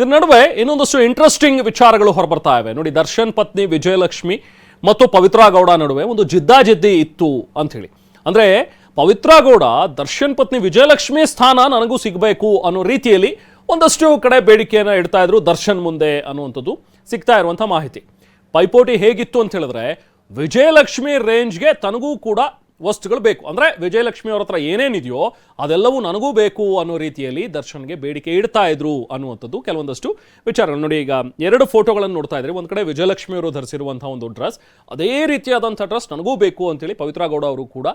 ಇದ್ರ ನಡುವೆ ಇನ್ನೊಂದಷ್ಟು ಇಂಟ್ರೆಸ್ಟಿಂಗ್ ವಿಚಾರಗಳು ಹೊರಬರ್ತಾ ಇವೆ. ನೋಡಿ, ದರ್ಶನ್ ಪತ್ನಿ ವಿಜಯಲಕ್ಷ್ಮಿ ಮತ್ತು ಪವಿತ್ರಾ ಗೌಡ ನಡುವೆ ಒಂದು ಜಿದ್ದಾಜಿದ್ದಿ ಇತ್ತು ಅಂತ ಹೇಳಿ ಅಂದ್ರೆ, ಪವಿತ್ರಾ ಗೌಡ, ದರ್ಶನ್ ಪತ್ನಿ ವಿಜಯಲಕ್ಷ್ಮಿ ಸ್ಥಾನ ನನಗೂ ಸಿಗಬೇಕು ಅನ್ನೋ ರೀತಿಯಲ್ಲಿ ಒಂದಷ್ಟು ಕಡೆ ಬೇಡಿಕೆಯನ್ನು ಇಡ್ತಾ ಇದ್ರು ದರ್ಶನ್ ಮುಂದೆ ಅನ್ನುವಂಥದ್ದು ಸಿಗ್ತಾ ಇರುವಂಥ ಮಾಹಿತಿ. ಪೈಪೋಟಿ ಹೇಗಿತ್ತು ಅಂತ ಹೇಳಿದ್ರೆ, ವಿಜಯಲಕ್ಷ್ಮಿ ರೇಂಜ್ಗೆ ತನಗೂ ಕೂಡ ವಸ್ತುಗಳು ಬೇಕು. ಅಂದರೆ ವಿಜಯಲಕ್ಷ್ಮಿ ಅವ್ರ ಹತ್ರ ಏನೇನಿದೆಯೋ ಅದೆಲ್ಲವೂ ನನಗೂ ಬೇಕು ಅನ್ನೋ ರೀತಿಯಲ್ಲಿ ದರ್ಶನ್ಗೆ ಬೇಡಿಕೆ ಇಡ್ತಾ ಇದ್ರು ಅನ್ನುವಂಥದ್ದು ಕೆಲವೊಂದಷ್ಟು ವಿಚಾರಗಳು. ನೋಡಿ, ಈಗ ಎರಡು ಫೋಟೋಗಳನ್ನು ನೋಡ್ತಾ ಇದ್ರೆ ಒಂದು ಕಡೆ ವಿಜಯಲಕ್ಷ್ಮಿ ಅವರು ಧರಿಸಿರುವಂತಹ ಒಂದು ಡ್ರೆಸ್, ಅದೇ ರೀತಿಯಾದಂಥ ಡ್ರೆಸ್ ನನಗೂ ಬೇಕು ಅಂತೇಳಿ ಪವಿತ್ರ ಗೌಡ ಅವರು ಕೂಡ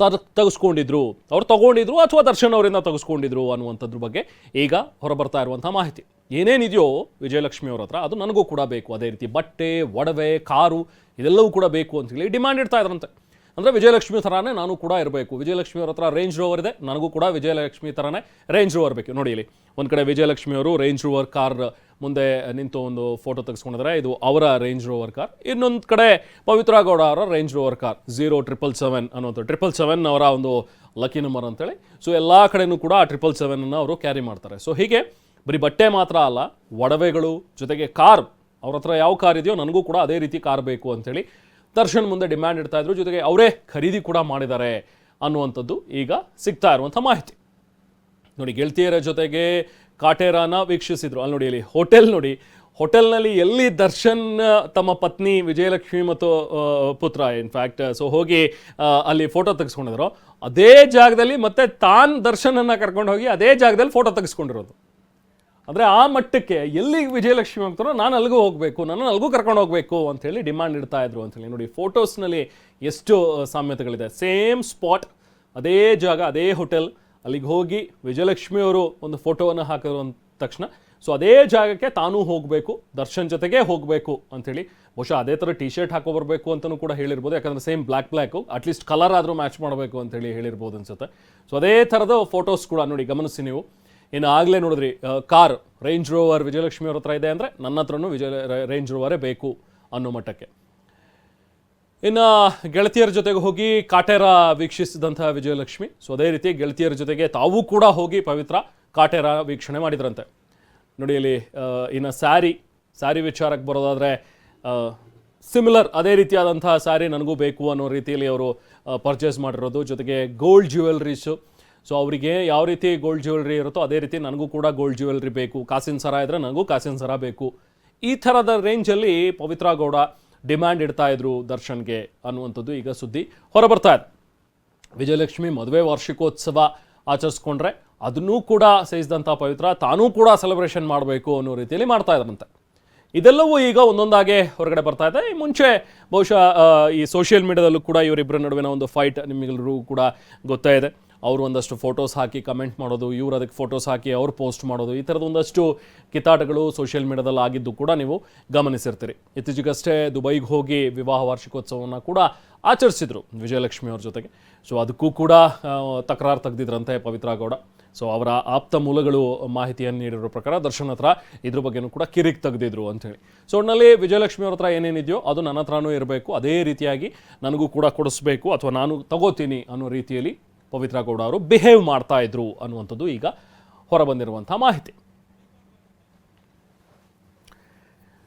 ತರ್, ತೆಗೆಸ್ಕೊಂಡಿದ್ರು. ಅವ್ರು ತಗೊಂಡಿದ್ರು ಅಥವಾ ದರ್ಶನ್ ಅವರಿಂದ ತೆಗೆಸ್ಕೊಂಡಿದ್ರು ಅನ್ನುವಂಥದ್ರ ಬಗ್ಗೆ ಈಗ ಹೊರಬರ್ತಾ ಇರುವಂಥ ಮಾಹಿತಿ. ಏನೇನಿದೆಯೋ ವಿಜಯಲಕ್ಷ್ಮಿ ಅವ್ರ ಹತ್ರ ಅದು ನನಗೂ ಕೂಡ ಬೇಕು. ಅದೇ ರೀತಿ ಬಟ್ಟೆ, ಒಡವೆ, ಕಾರು, ಇದೆಲ್ಲವೂ ಕೂಡ ಬೇಕು ಅಂತೇಳಿ ಡಿಮ್ಯಾಂಡ್ ಇಡ್ತಾ ಇದ್ರಂತೆ. ಅಂದರೆ ವಿಜಯಲಕ್ಷ್ಮಿ ಥರನೇ ನಾನು ಕೂಡ ಇರಬೇಕು. ವಿಜಯಲಕ್ಷ್ಮಿ ಅವ್ರ ಹತ್ರ ರೇಂಜ್ ರೋವರ್ ಇದೆ. ನನಗೂ ಕೂಡ ವಿಜಯಲಕ್ಷ್ಮಿ ಥರನೇ ರೇಂಜ್ ರೋವರ್ ಬೇಕು. ನೋಡಿ ಇಲ್ಲಿ, ಒಂದು ಕಡೆ ವಿಜಯಲಕ್ಷ್ಮಿ ಅವರು ರೇಂಜ್ ರೋವರ್ ಕಾರ್ ಮುಂದೆ ನಿಂತು ಒಂದು ಫೋಟೋ ತೆಗೆಸ್ಕೊಂಡಿದ್ದಾರೆ. ಇದು ಅವರ ರೇಂಜ್ ರೋವರ್ ಕಾರ್ ಇನ್ನೊಂದು ಕಡೆ ಪವಿತ್ರ ಗೌಡ ಅವರ Range Rover car zero triple seven ಅನ್ನೋದು ಟ್ರಿಪಲ್ ಸೆವೆನ್ ಅವರ ಒಂದು ಲಕ್ಕಿ ನಂಬರ್ ಅಂತೇಳಿ. ಸೊ ಎಲ್ಲ ಕಡೆಯೂ ಕೂಡ ಆ ಟ್ರಿಪಲ್ ಸೆವೆನನ್ನು ಅವರು ಕ್ಯಾರಿ ಮಾಡ್ತಾರೆ. ಸೊ ಹೀಗೆ ಬರೀ ಬಟ್ಟೆ ಮಾತ್ರ ಅಲ್ಲ, ಒಡವೆಗಳು, ಜೊತೆಗೆ ಕಾರ್ ಅವ್ರ ಹತ್ರ ಯಾವ ಕಾರ್ ಇದೆಯೋ ನನಗೂ ಕೂಡ ಅದೇ ರೀತಿ ಕಾರ್ ಬೇಕು ಅಂತೇಳಿ ದರ್ಶನ್ ಮುಂದೆ ಡಿಮ್ಯಾಂಡ್ ಇಡ್ತಾ ಇದ್ರು. ಜೊತೆಗೆ ಅವರೇ ಖರೀದಿ ಕೂಡ ಮಾಡಿದ್ದಾರೆ ಅನ್ನುವಂಥದ್ದು ಈಗ ಸಿಗ್ತಾ ಇರುವಂಥ ಮಾಹಿತಿ. ನೋಡಿ ಗೆಳತಿಯರ ಜೊತೆಗೆ ಕಾಟೇರಾನ ವೀಕ್ಷಿಸಿದ್ರು. ಅಲ್ಲಿ ನೋಡಿ, ಇಲ್ಲಿ ಹೋಟೆಲ್ ನೋಡಿ. ಹೋಟೆಲ್ನಲ್ಲಿ ಎಲ್ಲಿ ದರ್ಶನ್, ತಮ್ಮ ಪತ್ನಿ ವಿಜಯಲಕ್ಷ್ಮಿ ಮತ್ತು ಪುತ್ರ ಇನ್ಫ್ಯಾಕ್ಟ್ ಸೊ ಹೋಗಿ ಅಲ್ಲಿ ಫೋಟೋ ತೆಗೆಸ್ಕೊಂಡಿದ್ರು. ಅದೇ ಜಾಗದಲ್ಲಿ ಮತ್ತೆ ತಾನ್ ದರ್ಶನನ್ನು ಕರ್ಕೊಂಡು ಹೋಗಿ ಅದೇ ಜಾಗದಲ್ಲಿ ಫೋಟೋ ತೆಗೆಸ್ಕೊಂಡಿರೋದು. ಅಂದರೆ ಆ ಮಟ್ಟಕ್ಕೆ ಎಲ್ಲಿ ವಿಜಯಲಕ್ಷ್ಮಿ ಹೋಗ್ತಾರೋ ನಾನು ಅಲ್ಲಿಗೂ ಹೋಗಬೇಕು ನಾನು ಅಲ್ಲಿಗೂ ಕರ್ಕೊಂಡು ಹೋಗಬೇಕು ಅಂತೇಳಿ ಡಿಮ್ಯಾಂಡ್ ಇಡ್ತಾ ಇದ್ರು ಅಂತೇಳಿ ನೋಡಿ ಫೋಟೋಸ್ನಲ್ಲಿ ಎಷ್ಟು ಸಾಮ್ಯತೆಗಳಿದೆ. ಸೇಮ್ ಸ್ಪಾಟ್ ಅದೇ ಜಾಗ, ಅದೇ ಹೋಟೆಲ್ ಅಲ್ಲಿಗೆ ಹೋಗಿ ವಿಜಯಲಕ್ಷ್ಮಿ ಅವರು ಒಂದು ಫೋಟೋವನ್ನು ಹಾಕಿದ್ರು ಅಂದ ತಕ್ಷಣ. ಸೊ ಅದೇ ಜಾಗಕ್ಕೆ ತಾನೂ ಹೋಗಬೇಕು, ದರ್ಶನ್ ಜೊತೆಗೆ ಹೋಗಬೇಕು ಅಂಥೇಳಿ ಬಹುಶಃ ಅದೇ ಥರ ಟಿ ಶರ್ಟ್ ಹಾಕೋ ಬರಬೇಕು ಅಂತಲೂ ಕೂಡ ಹೇಳಿರ್ಬೋದು. ಯಾಕಂದರೆ same black black at least colour ಆದರೂ ಮ್ಯಾಚ್ ಮಾಡಬೇಕು ಅಂತೇಳಿ ಹೇಳಿರ್ಬೋದು ಅನ್ಸುತ್ತೆ. ಸೊ ಅದೇ ಥರದ ಫೋಟೋಸ್ ಕೂಡ ನೋಡಿ ಗಮನಿಸಿ ನೀವು. ಇನ್ನು ಆಗಲೇ ನೋಡಿದ್ರಿ ಕಾರ್ ರೇಂಜ್ ರೋವರ್ ವಿಜಯಲಕ್ಷ್ಮಿ ಅವ್ರ ಹತ್ರ ಇದೆ ಅಂದರೆ ನನ್ನ ಹತ್ರನೂ ವಿಜಯ ರೇಂಜ್ ರೋವರೇ ಬೇಕು ಅನ್ನೋ ಮಟ್ಟಕ್ಕೆ. ಇನ್ನು ಗೆಳತಿಯರ ಜೊತೆಗೆ ಹೋಗಿ ಕಾಟೇರ ವೀಕ್ಷಿಸಿದಂತಹ ವಿಜಯಲಕ್ಷ್ಮಿ. ಸೊ, ಅದೇ ರೀತಿ ಗೆಳತಿಯರ ಜೊತೆಗೆ ತಾವು ಕೂಡ ಹೋಗಿ ಪವಿತ್ರ ಕಾಟೇರ ವೀಕ್ಷಣೆ ಮಾಡಿದ್ರಂತೆ. ನೋಡಿ, ಇಲ್ಲಿ ಇನ್ನು ಸ್ಯಾರಿ ಸ್ಯಾರಿ ವಿಚಾರಕ್ಕೆ ಬರೋದಾದರೆ ಸಿಮಿಲರ್ ಅದೇ ರೀತಿಯಾದಂಥ ಸ್ಯಾರಿ ನನಗೂ ಬೇಕು ಅನ್ನೋ ರೀತಿಯಲ್ಲಿ ಅವರು ಪರ್ಚೇಸ್ ಮಾಡಿರೋದು. ಜೊತೆಗೆ ಗೋಲ್ಡ್ ಜ್ಯುವೆಲ್ರೀಸು ಸೊ ಅವರಿಗೆ ಯಾವ ರೀತಿ ಗೋಲ್ಡ್ ಜ್ಯುವೆಲ್ರಿ ಇರುತ್ತೋ ಅದೇ ರೀತಿ ನನಗೂ ಕೂಡ ಗೋಲ್ಡ್ ಜ್ಯುವೆಲ್ರಿ ಬೇಕು. ಕಾಸಿನ ಸರ ಇದ್ದರೆ ನನಗೂ ಕಾಸಿನ ಸರ ಬೇಕು. ಈ ಥರದ ರೇಂಜಲ್ಲಿ ಪವಿತ್ರ ಗೌಡ ಡಿಮ್ಯಾಂಡ್ ಇಡ್ತಾ ಇದ್ರು ದರ್ಶನ್ಗೆ ಅನ್ನುವಂಥದ್ದು ಈಗ ಸುದ್ದಿ ಹೊರಬರ್ತಾ ಇದೆ. ವಿಜಯಲಕ್ಷ್ಮಿ ಮದುವೆ ವಾರ್ಷಿಕೋತ್ಸವ ಆಚರಿಸ್ಕೊಂಡ್ರೆ ಅದನ್ನೂ ಕೂಡ ಸೇರಿಸಿದಂಥ ಪವಿತ್ರ, ತಾನೂ ಕೂಡ ಸೆಲೆಬ್ರೇಷನ್ ಮಾಡಬೇಕು ಅನ್ನೋ ರೀತಿಯಲ್ಲಿ ಮಾಡ್ತಾ ಇದ್ರಂತೆ. ಇದೆಲ್ಲವೂ ಈಗ ಒಂದೊಂದಾಗೆ ಹೊರಗಡೆ ಬರ್ತಾ ಇದೆ. ಈ ಮುಂಚೆ ಬಹುಶಃ ಈ ಸೋಷಿಯಲ್ ಮೀಡಿಯಾದಲ್ಲೂ ಕೂಡ ಇವರಿಬ್ಬರ ನಡುವಿನ ಒಂದು ಫೈಟ್ ನಿಮಗೆಲ್ಲರೂ ಕೂಡ ಗೊತ್ತೇ ಇದೆ. ಅವರು ಒಂದಷ್ಟು ಫೋಟೋಸ್ ಹಾಕಿ ಕಮೆಂಟ್ ಮಾಡೋದು, ಇವ್ರು ಅದಕ್ಕೆ ಫೋಟೋಸ್ ಹಾಕಿ ಅವ್ರು ಪೋಸ್ಟ್ ಮಾಡೋದು, ಈ ಥರದ ಒಂದಷ್ಟು ಕಿತ್ತಾಟಗಳು ಸೋಷಿಯಲ್ ಮೀಡಿಯಾದಲ್ಲಿ ಆಗಿದ್ದು ಕೂಡ ನೀವು ಗಮನಿಸಿರ್ತೀರಿ. ಇತ್ತೀಚೆಗಷ್ಟೇ ದುಬೈಗೆ ಹೋಗಿ ವಿವಾಹ ವಾರ್ಷಿಕೋತ್ಸವವನ್ನು ಕೂಡ ಆಚರಿಸಿದರು ವಿಜಯಲಕ್ಷ್ಮಿ ಅವ್ರ ಜೊತೆಗೆ. ಸೊ ಅದಕ್ಕೂ ಕೂಡ ತಕರಾರು ತೆಗೆದಿದ್ರಂತೆ ಪವಿತ್ರ ಗೌಡ. ಸೊ ಅವರ ಆಪ್ತ ಮೂಲಗಳು ಮಾಹಿತಿಯನ್ನು ನೀಡಿರೋ ಪ್ರಕಾರ ದರ್ಶನ್ ಹತ್ರ ಇದ್ರ ಬಗ್ಗೆನೂ ಕೂಡ ಕಿರಿಕ್ ತೆಗೆದಿದ್ರು ಅಂಥೇಳಿ. ಸೊ ಒಟ್ಟಿನಲ್ಲಿ ವಿಜಯಲಕ್ಷ್ಮಿ ಅವ್ರ ಹತ್ರ ಏನೇನಿದೆಯೋ ಅದು ನನ್ನ ಹತ್ರನೂ ಇರಬೇಕು. ಅದೇ ರೀತಿಯಾಗಿ ನನಗೂ ಕೂಡ ಕೊಡಿಸ್ಬೇಕು ಅಥವಾ ನಾನು ತಗೋತೀನಿ ಅನ್ನೋ ರೀತಿಯಲ್ಲಿ ಪವಿತ್ರ ಗೌಡ ಅವರು ಬಿಹೇವ್ ಮಾಡ್ತಾ ಇದ್ರು ಅನ್ನುವಂಥದ್ದು ಈಗ ಹೊರಬಂದಿರುವಂಥ ಮಾಹಿತಿ.